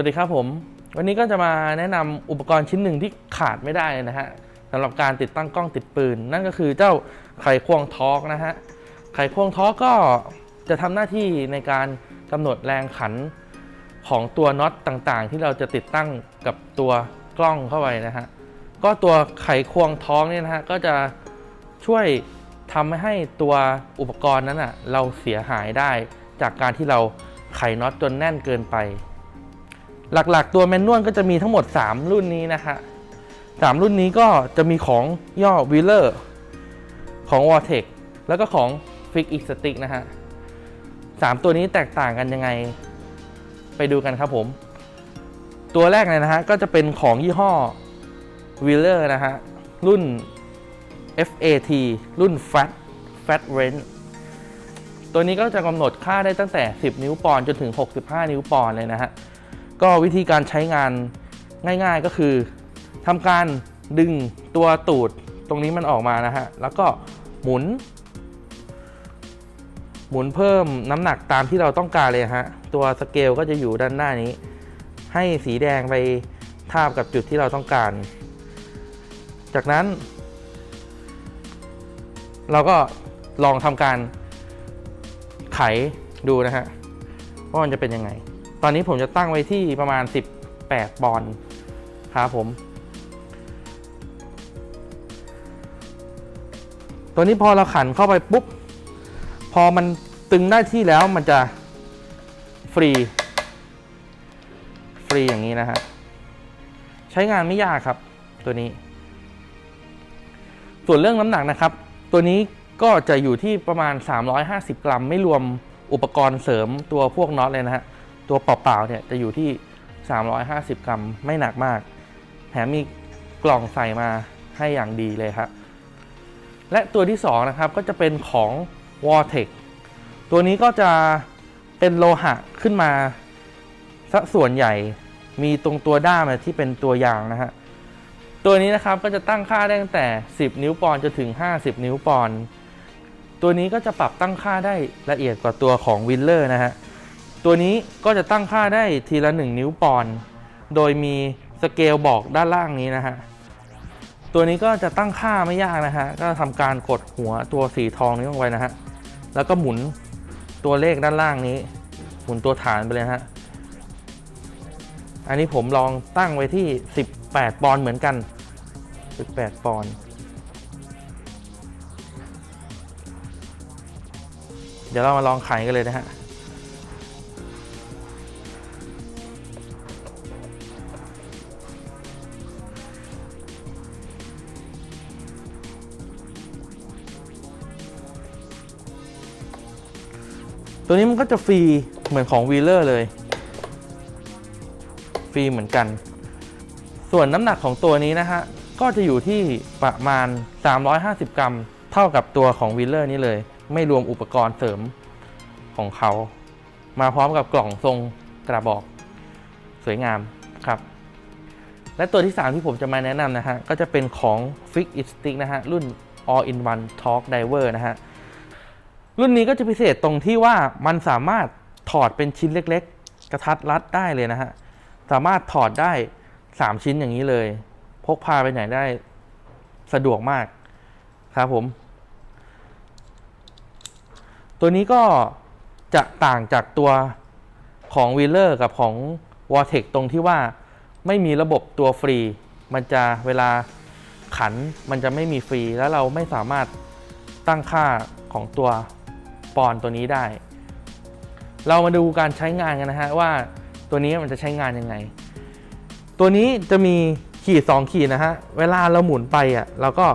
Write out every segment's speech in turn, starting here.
วัสดีครับผม วันนี้ก็จะมาแนะนำอุปกรณ์ชิ้นหนึ่งที่ขาดไม่ได้นะฮะสำหรับการติดตั้งกล้องติดปืน นั่นก็คือเจ้าไขควงทอร์กนะฮะไขควงทอร์กก็จะทำหน้าที่ในการกำหนดแรงขันของตัวน็อตต่างๆ ที่เราจะติดตั้งกับตัวกล้องเข้าไปนะฮะก็ตัวไขควงทอร์กเนี่ยนะฮะก็จะช่วยทำให้ตัวอุปกรณ์นั้นอะเราเสียหายได้จากการที่เราไขน็อตจนแน่นเกินไป หลักๆ ตัวแมนนวลก็จะมีทั้งหมด 3 รุ่นนี้นะฮะสามรุ่นนี้ก็จะมีของย่อ w h e e l e r ของ v o r t e x แล้วก็ของ Fix X Stick นะฮะสามตัวนี้แตกต่างกันยังไงไปดูกันครับผม ตัวแรกเลยนะฮะ ก็จะเป็นของยี่ห้อ w h e e l e r นะฮะ รุ่น FAT รุ่น Fat Fat Range ตัวนี้ก็จะกำหนดค่าได้ตั้งแต่ 10 นิ้วปอนจนถึง 65 นิ้วปอนเลยนะฮะ ก็วิธีการใช้งานง่ายๆก็คือทำการดึงตัวตูดตรงนี้มันออกมานะฮะ แล้วก็หมุน หมุนเพิ่มน้ำหนักตามที่เราต้องการเลยฮะ ตัวสเกลก็จะอยู่ด้านหน้านี้ ให้สีแดงไปทาบกับจุดที่เราต้องการ จากนั้น เราก็ลองทำการไขดูนะฮะว่ามันจะเป็นยังไง ตอนนี้ผมจะตั้งไว้ที่ประมาณ 18 ปอนด์ครับผม ตัวนี้พอเราขันเข้าไปปุ๊บ พอมันตึงได้ที่แล้วมันจะฟรี ฟรีอย่างนี้นะฮะ ใช้งานไม่ยากครับ ตัวนี้ ส่วนเรื่องน้ำหนักนะครับ ตัวนี้ก็จะอยู่ที่ประมาณ 350 กรัม ไม่รวมอุปกรณ์เสริมตัวพวกน็อตเลยนะฮะ ตัวเปล่าๆเนี่ยจะอยู่ที่ 350 กรัมไม่หนักมาก แถมมีกล่องใส่มาให้อย่างดีเลยครับและตัวที่ 2 นะครับก็จะเป็นของ v o r t e x ตัวนี้ก็จะเป็นโลหะขึ้นมาสส่วนใหญ่มีตรงตัวด้ามที่เป็นตัวยางนะฮะตัวนี้นะครับก็จะตั้งค่าได้ตั้งแต่ 10 นิ้วปอนจนถึง 50 นิ้วปอน ตัวนี้ก็จะปรับตั้งค่าได้ละเอียดกว่าตัวของวินเลอร์นะฮะ ตัวนี้ก็จะตั้งค่าได้ทีละ 1 นิ้วปอนด์โดยมีสเกลบอกด้านล่างนี้นะฮะ ตัวนี้ก็จะตั้งค่าไม่ยากนะฮะ ก็ทำการกดหัวตัวสีทองนี้ลงไปนะฮะ แล้วก็หมุนตัวเลขด้านล่างนี้ หมุนตัวฐานไปเลยะฮะ อันนี้ผมลองตั้งไว้ที่ 18 ปอนด์เหมือนกัน 18 ปอนด์เดี๋ยวเรามาลองไขกันเลยนะฮะ ตัวนี้มันก็จะฟรีเหมือนของวีเลอร์เลย ฟรีเหมือนกัน ส่วนน้ำหนักของตัวนี้นะฮะ ก็จะอยู่ที่ประมาณ 350 กรัม เท่ากับตัวของวีเลอร์นี้เลย ไม่รวมอุปกรณ์เสริมของเขา มาพร้อมกับกล่องทรงกระบอกสวยงามครับ และตัวที่ 3 ที่ผมจะมาแนะนำนะฮะ ก็จะเป็นของ Fix It Stick นะฮะ รุ่น All in One Torque Diver นะฮะ รุ่นนี้ก็จะพิเศษตรงที่ว่ามันสามารถถอดเป็นชิ้นเล็ก ๆ กระทัดรัดได้เลยนะฮะ สามารถถอดได้ 3 ชิ้นอย่างนี้เลย พกพาไปไหนได้สะดวกมากครับผม ตัวนี้ก็จะต่างจากตัวของ w h e e l e r กับของ v o r t e x ตรงที่ว่าไม่มีระบบตัวฟรี มันจะเวลาขันมันจะไม่มีฟรี แล้วเราไม่สามารถตั้งค่าของตัว ปอนตัวนี้ได้ เรามาดูการใช้งานกันนะฮะว่าตัวนี้มันจะใช้งานยังไง ตัวนี้จะมีขีด 2 ขีดนะฮะ เวลาเราหมุนไปอะเราก็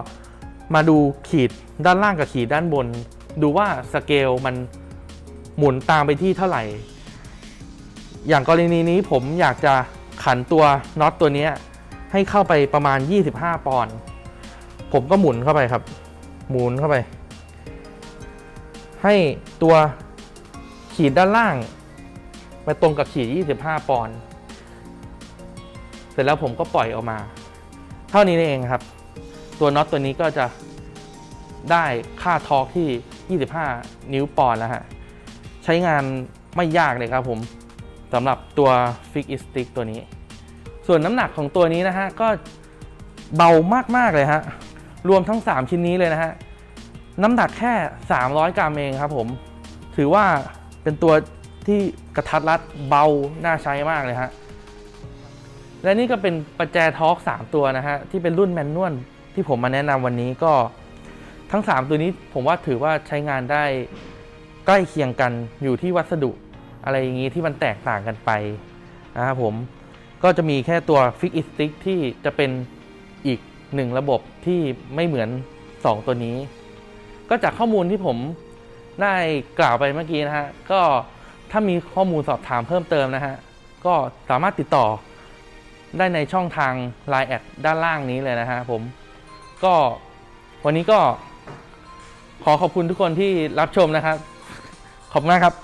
มาดูขีดด้านล่างกับขีดด้านบน ดูว่าสเกลมันหมุนตามไปที่เท่าไหร่ อย่างกรณีนี้ผมอยากจะขันตัวน็อตตัวนี้ให้เข้าไปประมาณ 25 ปอนด์ผมก็หมุนเข้าไปครับ หมุนเข้าไป ให้ตัวขีดด้านล่างไปตรงกับขีด 25 ปอนด์เสร็จแล้วผมก็ปล่อยออกมา เท่านี้เองครับ ตัวน็อตตัวนี้ก็จะได้ค่าทอร์กที่ 25 นิ้วปอนด์แล้วฮะ ใช้งานไม่ยากเลยครับผมสำหรับตัว Fix It Stick ตัวนี้ ส่วนน้ำหนักของตัวนี้นะฮะ ก็เบามาก ๆ เลยฮะ รวมทั้ง 3 ชิ้นนี้เลยนะฮะ น้ำหนักแค่ 300 กรัมเองครับผม ถือว่าเป็นตัวที่กระทัดรัดเบา น่าใช้มากเลยฮะ และนี่ก็เป็นประแจทอร์ก3ตัวนะฮะ ที่เป็นรุ่นแมนนวลที่ผมมาแนะนำวันนี้ก็ทั้ง 3 ตัวนี้ผมว่าถือว่าใช้งานได้ใกล้เคียงกันอยู่ที่วัสดุอะไรอย่างนี้ที่มันแตกต่างกันไปนะครับผมก็จะมีแค่ตัว Fix It Stick ที่จะเป็นอีกหนึ่งระบบที่ไม่เหมือน 2 ตัวนี้ ก็จากข้อมูลที่ผมได้กล่าวไปเมื่อกี้นะฮะก็ถ้ามีข้อมูลสอบถามเพิ่มเติมนะฮะก็สามารถติดต่อได้ในช่องทาง Line แอดด้านล่างนี้เลยนะฮะผมก็วันนี้ก็ขอขอบคุณทุกคนที่รับชมนะครับ ขอบคุณมากครับ